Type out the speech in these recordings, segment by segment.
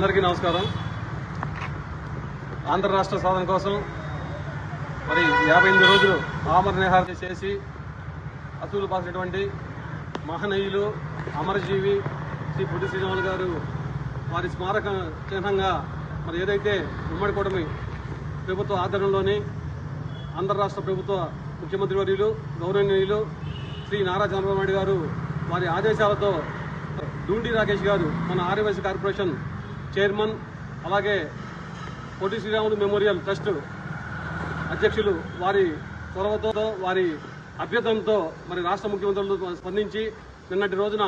అందరికీ నమస్కారం. ఆంధ్ర రాష్ట్ర సాధన కోసం మరి యాభై ఎనిమిది రోజులు ఆమర నిహార చేసి అసూలు పాసినటువంటి మహనీయులు అమరజీవి శ్రీ పుట్టి శ్రీరాములు గారు వారి స్మారక చిహ్నంగా మరి ఏదైతే ఉమ్మడి కూటమి ప్రభుత్వ ఆధ్వర్యంలోని ఆంధ్ర రాష్ట్ర ప్రభుత్వ ముఖ్యమంత్రి వర్యులు గౌరవనీయులు శ్రీ నారా చంద్రబాబు నాయుడు గారు వారి ఆదేశాలతో డూండి రాకేష్ గారు మన ఆర్యవైశ్య కార్పొరేషన్ చైర్మన్ అలాగే పొట్టి శ్రీరాములు మెమోరియల్ ట్రస్ట్ అధ్యక్షులు వారి చొరవతో వారి అభ్యర్థనతో మరి రాష్ట్ర ముఖ్యమంత్రులు స్పందించి నిన్నటి రోజున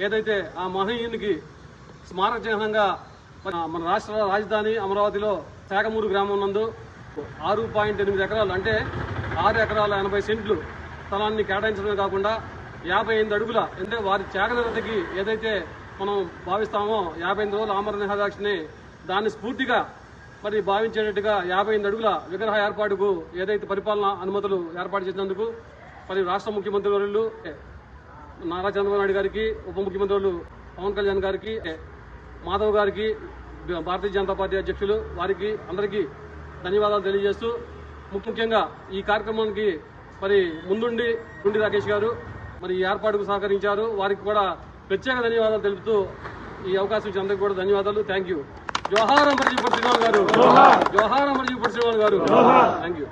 ఏదైతే ఆ మహనీయునికి స్మారక చిహ్నంగా మన మన రాష్ట్ర రాజధాని అమరావతిలో శాఖమూరు గ్రామం నందు ఆరు పాయింట్ ఎనిమిది ఎకరాలు అంటే ఆరు ఎకరాల ఎనభై సెంట్లు స్థలాన్ని కేటాయించడమే కాకుండా యాభై ఎనిమిది అడుగుల అంటే వారి త్యాగనతకి ఏదైతే మనం భావిస్తామో యాభై ఎనిమిది రోజుల ఆమరణ నిహాదాక్షిని దాన్ని స్ఫూర్తిగా మరి భావించేటట్టుగా యాభై ఎనిమిది అడుగుల విగ్రహ ఏర్పాటుకు ఏదైతే పరిపాలన అనుమతులు ఏర్పాటు చేసినందుకు మరి రాష్ట్ర ముఖ్యమంత్రి వర్యులు నారా చంద్రబాబు నాయుడు గారికి ఉప ముఖ్యమంత్రి వర్యులు పవన్ కళ్యాణ్ గారికి మాధవ్ గారికి భారతీయ జనతా పార్టీ అధ్యక్షులు వారికి అందరికీ ధన్యవాదాలు తెలియజేస్తూ ముఖ్యంగా ఈ కార్యక్రమానికి మరి ముందుండి గుండి రాకేష్ గారు మరి ఈ ఏర్పాటుకు సహకరించారు. వారికి కూడా ప్రత్యేక ధన్యవాదాలు తెలుపుతూ ఈ అవకాశం ఇచ్చిన అందరికీ కూడా ధన్యవాదాలు. థ్యాంక్ యూ జోహార్ అమర్జీ శ్రీనివాల్ గారు. జోహార్. అమర్జీ శ్రీనివాల్ గారు. Thank you